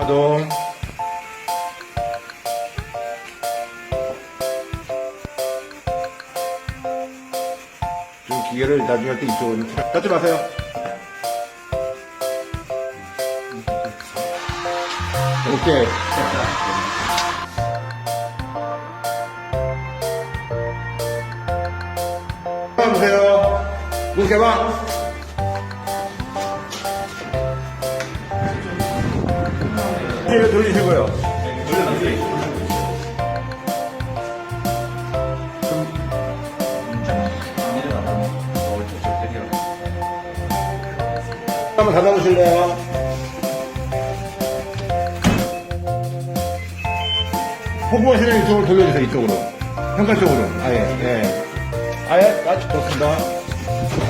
가동. 좀 기계를 나중에 할 때 이쪽으로 좀 닫지 마세요. 오케이. 보세요. 문 개방. 뒤로 돌리시고요. 한번 닫아보실래요? 호구하시는 이쪽으로 돌려주세요, 이쪽으로. 현관 쪽으로. 아예, 예. 아예, 아, 좋습니다.